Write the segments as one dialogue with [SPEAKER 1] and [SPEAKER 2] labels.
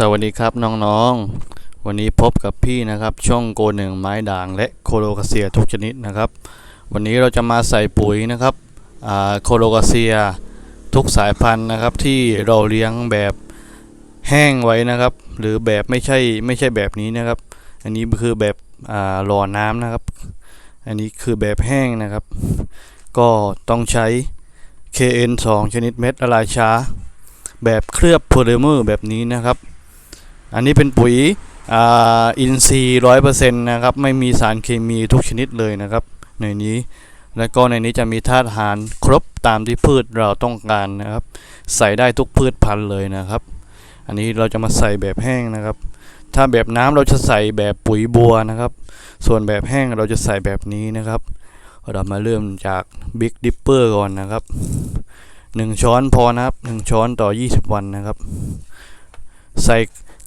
[SPEAKER 1] สวัสดีครับน้องๆ วันนี้พบกับพี่นะครับ ช่องโกหนึ่งไม้ด่างและโคโลกาเซียทุกชนิดนะครับ วันนี้เราจะมาใส่ปุ๋ยนะครับโคโลกาเซียทุกสายพันธุ์นะครับที่เราเลี้ยงแบบแห้งไว้นะครับ หรือแบบไม่ใช่ไม่ใช่แบบนี้นะครับ อันนี้คือแบบอ่ารอน้ำนะครับ อันนี้คือแบบแห้งนะครับ ก็ต้องใช้ KN 2 ชนิดเม็ดละลายช้า แบบเคลือบโพลิเมอร์แบบนี้นะครับ อันนี้เป็นปุ๋ยอินทรีย์ร้อยเปอร์เซ็นต์นะครับ ไม่มีสารเคมีทุกชนิดเลยนะครับ ในนี้ และก็ในนี้จะมีธาตุอาหารครบตามที่พืชเราต้องการนะครับ ใส่ได้ทุกพืชพันธุ์เลยนะครับ อันนี้เราจะมาใส่แบบแห้งนะครับ ถ้าแบบน้ำเราจะใส่แบบปุ๋ยบัวนะครับ ส่วนแบบแห้งเราจะใส่แบบนี้นะครับ เรามาเริ่มจาก Big Dipper ก่อนนะครับหนึ่งช้อนพอนะครับหนึ่งช้อนต่อ 20 วันนะครับ ใส่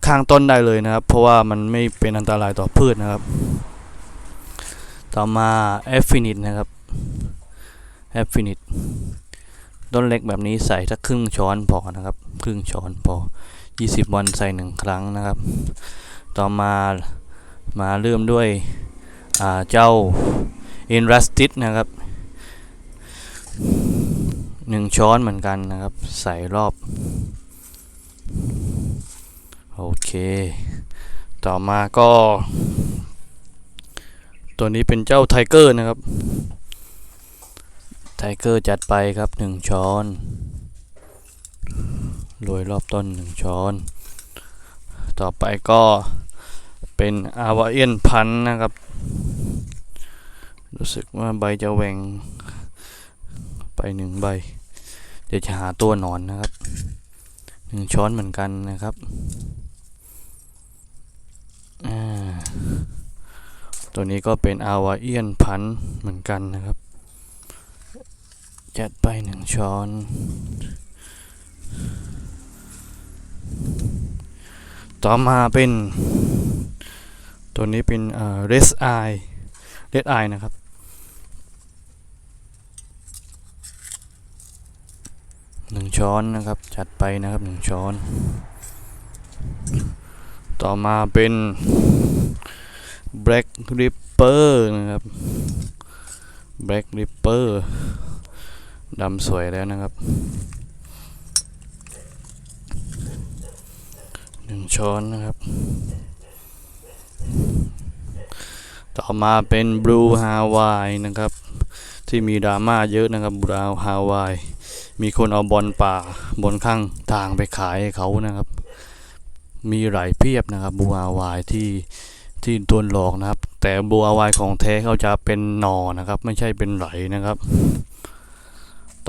[SPEAKER 1] ข้างต้นได้เลยนะครับ เพราะว่ามันไม่เป็นอันตรายต่อพืชนะครับ ต่อมาแอฟฟินิตนะครับแอฟฟินิตต้นเล็กแบบนี้ใส่สักครึ่งช้อนพอนะครับ ครึ่งช้อนพอ 20 วันใส่หนึ่งครั้งนะครับ ต่อมามาเริ่มด้วยเจ้าอินรัสติสนะครับหนึ่งช้อนเหมือนกันนะครับ ใส่รอบ โอเค ต่อมาก็ ตัวนี้เป็นเจ้าไทเกอร์นะครับ ไทเกอร์จัดไปครับหนึ่งช้อนโรยรอบต้นหนึ่งช้อน ต่อไปก็เป็นอาวาเอียนพันนะครับ รู้สึกว่าใบจะแหวงไปหนึ่งใบ เดี๋ยวจะหาตัวหนอนนะครับหนึ่งช้อนเหมือนกันนะครับอ่า ตัวนี้ก็เป็นอาวาเอียนพันธ์เหมือนกันนะครับจัดไปหนึ่งช้อน ต่อมาเป็นตัวนี้เป็นเอ่อ red eye red eye นะครับ หนึ่งช้อนนะครับ จัดไปนะครับหนึ่งช้อน ต่อมาเป็น black ripper นะครับ black ripper ดำสวยแล้วนะครับหนึ่งช้อนนะครับ ต่อมาเป็น blue hawaii นะครับ ที่มีดราม่าเยอะนะครับ blue hawaii มีคนเอาบอลป่าบนข้างทางไปขายให้เขานะครับ มีหลายเพียบนะครับบัววายที่ ที่โดนหลอกนะครับ แต่บัววายของแท้เขาจะเป็นหนอนะครับ ไม่ใช่เป็นไหลนะครับ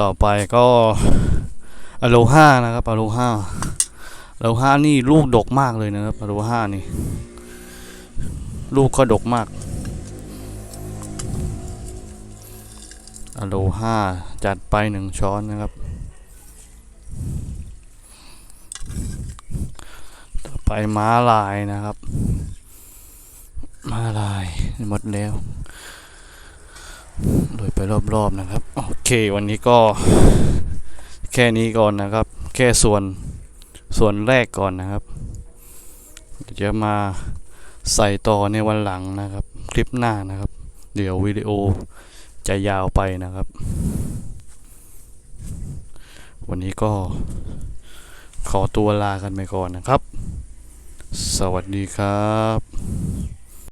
[SPEAKER 1] ต่อไปก็อโลฮานะครับอโลฮาอโลฮานี่ลูกดกมากเลยนะครับอโลฮานี่ ลูกก็ดกมากอโลฮาจัดไปหนึ่งช้อนนะครับ ต่อไปม้าลายนะครับ มาลายหมดแล้วโดยไปรอบๆนะครับ โอเควันนี้ก็แค่นี้ก่อนนะครับ แค่ส่วนส่วนแรกก่อนนะครับ เดี๋ยวจะมาใส่ต่อในวันหลังนะครับ คลิปหน้านะครับ เดี๋ยววิดีโอจะยาวไปนะครับ วันนี้ก็ขอตัวลากันไปก่อนนะครับ สวัสดีครับ